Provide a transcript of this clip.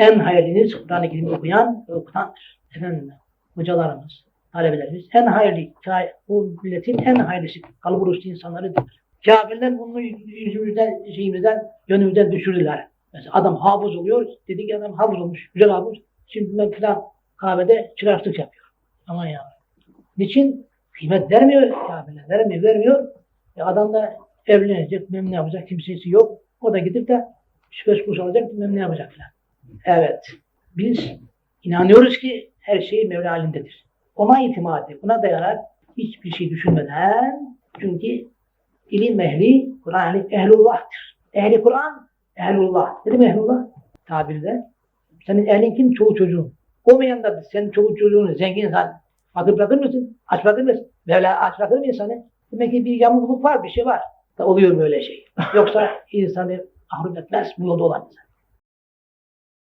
en hayırlınız Kur'an-ı Kerim okuyan ve okutan efendim, hocalarımız, talebelerimiz en hayırlı, bu milletin en hayırlısı, kalbur uçtu insanlarıdır. Kafirler bunu yüzümüzden, şeyimizden, gönlümüzden düşürdüler. Mesela adam hafız oluyor, dedi ki adam hafız olmuş, güzel hafız. Şimdi ben filan kahvede çıraklık yapıyor. Aman ya. Niçin? Kıymet vermiyor kafirler, vermiyor, vermiyor. E adam da evlenecek, ne yapacak, kimsesi yok. O da gidip de şüphesiz kuruş alacak, ne yapacak filan. Evet. Biz inanıyoruz ki her şey Mevla halindedir. Ona itimat buna dayanan hiçbir şey düşünmeden çünkü ilim ehli, Kur'an ehli, ehlullah'tır. Ehli Kur'an, ehlullah. Ne demek ehlullah? Tabirde. Senin ehlin kim? Çoğu çocuğun. Olmayan da senin çoğu çocuğunu zengin insan fakir bırakır mısın? Aç bırakır mısın? Mevla aç bırakır mı insanı? Demek ki bir yamukluk var, bir şey var. Da oluyor böyle şey. Yoksa insanı mahrum etmez bu yolda olan insan.